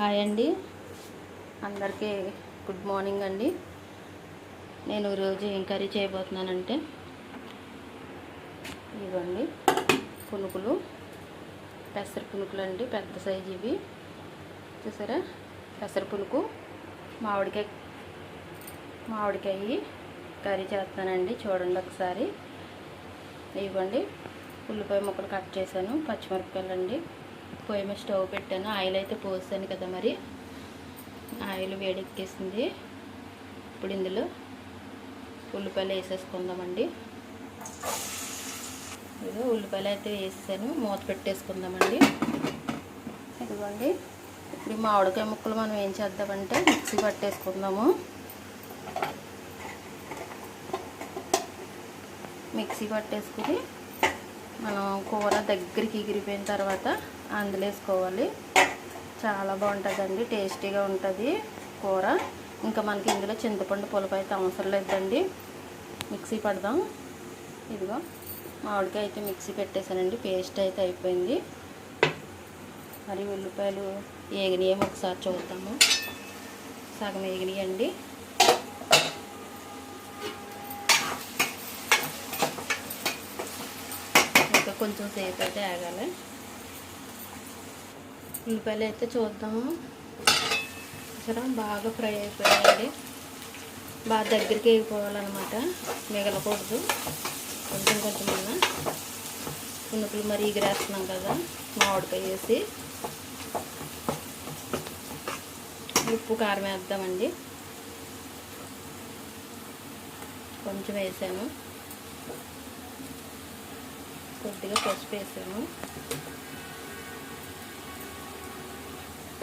Hi అండి. అందరికీ good morning అండి. నేను ఈరోజు ఏం కర్రీ చేయబోతున్నానంటే ఇవ్వండి పునుకులు పెసర పునుకులు అండి పెద్ద సైజు ఇవి. చూసారా? పెసర పునుకు మామిడికాయ మామిడికాయ కర్రీ చేస్తానండి. చూడండి ఒకసారి. ఇవ్వండి. ఉల్లిపాయ ముక్కలు కట్ చేశాను పచ్చిమిరపకాయలు అండి పొయ్యి మీద స్టవ్ పెట్టాను. ఆయిల్ అయితే పోసాను కదా మరి. ఆయిల్ వేడెక్కేసింది. ఇప్పుడు ఇందులో ఉల్లిపాయలు వేసేసుకుందామండి. ఇదిగో ఉల్లిపాయలు అయితే వేసాను. మూత పెట్టేసుకుందామండి. ఇదిగోండి. ఇప్పుడు మామిడికాయ ముక్కలు మనం ఏం చేద్దామంటే మిక్సీ పట్టేసుకుందాము. మిక్సీ పట్టేసుకుని మనం కూర దగ్గరికి ఎగిరిపోయిన తర్వాత అందులో వేసుకోవాలి చాలా బాగుంటుందండి టేస్టీగా ఉంటుంది కూర. ఇంకా మనకి ఇందులో చింతపండు పులుపు అయితే అవసరం లేదండి. మిక్సీ పడదాం. ఇదిగో మామిడికాయ అయితే మిక్సీ పెట్టేశానండి పేస్ట్ అయితే అయిపోయింది. మరి ఉల్లిపాయలు ఏగినాయేమో ఒకసారి చూద్దాము. సగం ఏగినాయండి. ఇంకా కొంచెం సేపు అయితే ఆగాలి. ఉల్లిపాయలు అయితే చూద్దాము. సరే బాగా ఫ్రై అయిపోయాయండి బాగా దగ్గరికి వేగిపోవాలన్నమాట. మిగలకూడదు. కొంచెం కొంచెం అన్న పునుకులు మరి ఎగిరేస్తున్నాం కదా మామిడికాయ వేసి. ఉప్పు కారం వేద్దామండి. కొంచెం వేసాను. కొద్దిగా పసుపు వేసాము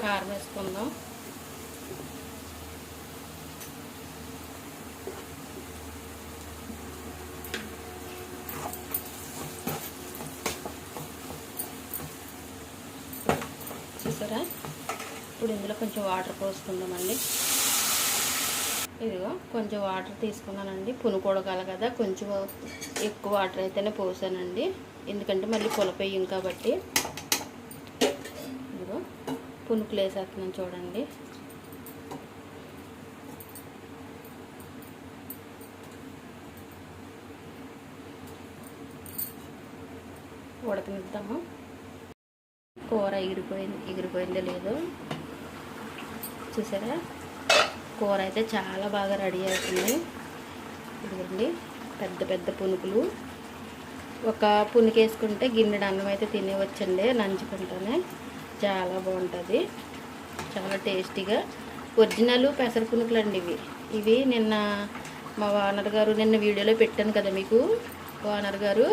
కారం వేసుకుందాం. చూసారా? ఇప్పుడు ఇందులో కొంచెం వాటర్ పోసుకుందామండి ఇదిగో కొంచెం వాటర్ తీసుకున్నానండి. పునుకోడగాలి కదా కొంచెం ఎక్కువ వాటర్ అయితేనే పోసానండి. ఎందుకంటే మళ్ళీ పులపేయం కాబట్టి. పునుకులు వేసేస్తున్నాను చూడండి. ఉడకనిద్దాము. కూర ఎగిరిపోయింది ఎగిరిపోయిందో లేదో చూసారా? కూర అయితే చాలా బాగా రెడీ అవుతుంది. ఇదిగోండి పెద్ద పెద్ద పునుకులు. ఒక పునుకు వేసుకుంటే గిన్నెడు అన్నం అయితే తినేవచ్చండి నంచుకుంటానే. చాలా బాగుంటుంది. చాలా టేస్టీగా. ఒరిజినల్ పెసర పునుకులు అండి ఇవి. ఇవి నిన్న మా ఓనర్ గారు నిన్న వీడియోలో పెట్టాను కదా మీకు. ఓనర్ గారు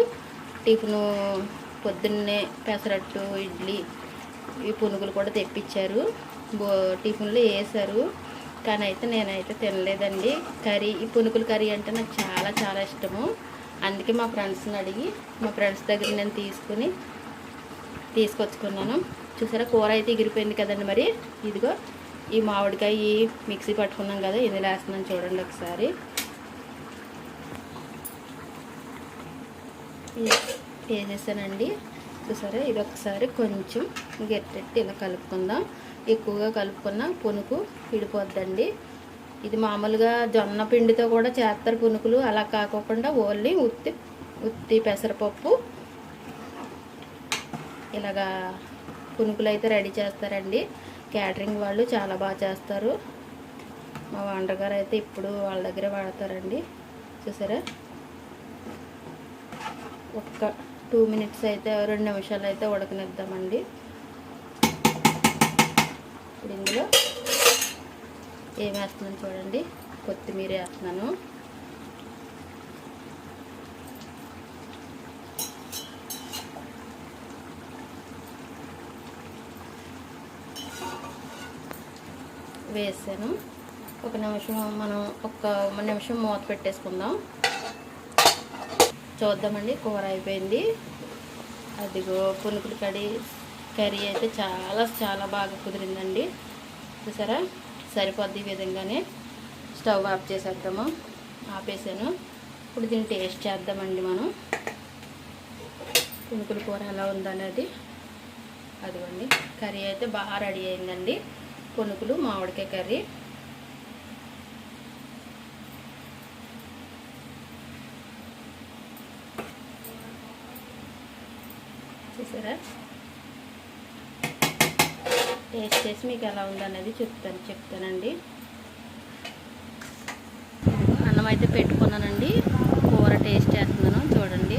టిఫిను పొద్దున్నే పెసరట్టు ఇడ్లీ ఈ పునుగులు కూడా తెప్పించారు. బో టిఫిన్లో వేసారు. కానీ అయితే నేనైతే తినలేదండి. కర్రీ ఈ పునుకుల కర్రీ అంటే నాకు చాలా చాలా ఇష్టము. అందుకే మా ఫ్రెండ్స్ని అడిగి మా ఫ్రెండ్స్ దగ్గర నేను తీసుకుని తీసుకొచ్చుకున్నాను. చూసారా? కూర అయితే ఎగిరిపోయింది కదండి మరి. ఇదిగో ఈ మామిడికాయ మిక్సీ పట్టుకున్నాం కదా ఇది వేస్తున్నాను చూడండి ఒకసారి. వేసేసానండి చూసారా? ఇది ఒకసారి కొంచెం గట్టెట్టి ఇలా కలుపుకుందాం. ఎక్కువగా కలుపుకున్న పునుకు విడిపోద్దండి. ఇది మామూలుగా జొన్న పిండితో కూడా చేస్తారు పునుకులు. అలా కాకోకుండా ఓన్లీ ఉత్తి ఉత్తి పెసరపప్పు ఇలాగా పునుకులు అయితే రెడీ చేస్తారండి. క్యాటరింగ్ వాళ్ళు చాలా బాగా చేస్తారు. మా వంటగారు అయితే ఇప్పుడు వాళ్ళ దగ్గర వాడతారండి. చూసారా? ఒక్క టూ మినిట్స్ అయితే రెండు నిమిషాలు అయితే ఉడకనిద్దామండి. ఇప్పుడు ఇందులో ఏం వేస్తున్నాను చూడండి. కొత్తిమీర వేస్తున్నాను. వేసాను. ఒక నిమిషం మనం ఒక నిమిషం మూత పెట్టేసుకుందాం. చూద్దామండి కూర అయిపోయింది. అదిగో పునుకులు కడి కర్రీ అయితే చాలా చాలా బాగా కుదిరిందండి. చూసారా? సరిపోద్ది ఈ విధంగానే. స్టవ్ ఆఫ్ చేసేద్దాము. ఆపేసాను. ఇప్పుడు దీన్ని టేస్ట్ చేద్దామండి మనం. పునుకుల కూర ఎలా ఉందనేది. అదిగోండి కర్రీ అయితే బాగా రెడీ అయిందండి. పునుకులు మామిడికాయ కర్రీ. చూసారా? టేస్ట్ చేసి మీకు ఎలా ఉందనేది చెప్తాను చెప్తానండి. అన్నం అయితే పెట్టుకున్నానండి. కూర టేస్ట్ చేస్తున్నాను చూడండి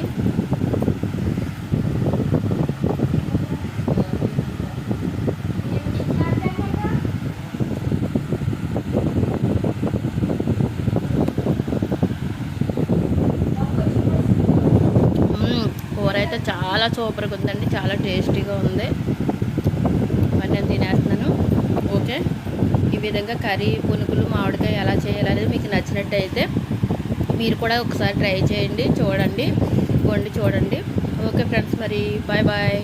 మ్మ్. కూర అయితే చాలా సూపర్గా ఉందండి చాలా టేస్టీగా ఉంది. మరి నేను తినేస్తున్నాను. ఓకే. ఈ విధంగా కర్రీ పునుకులు మామిడికాయ ఎలా చేయాలనేది మీకు నచ్చినట్టయితే మీరు కూడా ఒకసారి ట్రై చేయండి చూడండి వండి చూడండి. ఓకే ఫ్రెండ్స్ మరి బాయ్ బాయ్.